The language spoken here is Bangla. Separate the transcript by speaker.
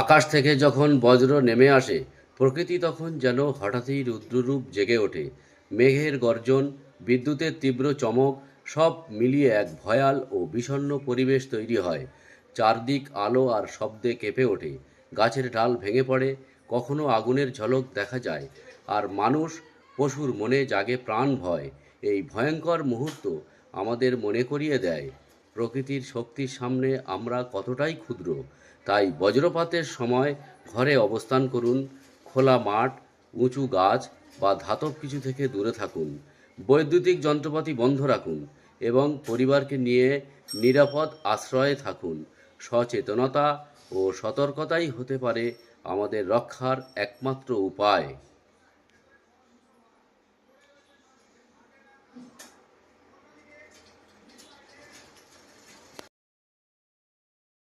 Speaker 1: আকাশ থেকে যখন বজ্র নেমে আসে, প্রকৃতি তখন যেন হঠাৎই রুদ্ররূপ জেগে ওঠে। মেঘের গর্জন, বিদ্যুতের তীব্র চমক, সব মিলিয়ে এক ভয়াল ও বিষণ্ণ পরিবেশ তৈরি হয়। চারদিক আলো আর শব্দে কেঁপে ওঠে। গাছের ডাল ভেঙে পড়ে, কখনো আগুনের ঝলক দেখা যায়, আর মানুষ, পশুর মনে জাগে প্রাণ ভয়। এই ভয়ঙ্কর মুহূর্ত আমাদের মনে করিয়ে দেয়। প্রকৃতির শক্তির সামনে আমরা কতটাই ক্ষুদ্র, তাই বজ্রপাতের সময় ঘরে অবস্থান করুন, খোলা মাঠ, উঁচু গাছ বা ধাতব কিছু থেকে দূরে থাকুন, বৈদ্যুতিক যন্ত্রপাতি বন্ধ রাখুন এবং পরিবারকে নিয়ে নিরাপদ আশ্রয়ে থাকুন। সচেতনতা ও সতর্কতাই হতে পারে আমাদের রক্ষার একমাত্র উপায়।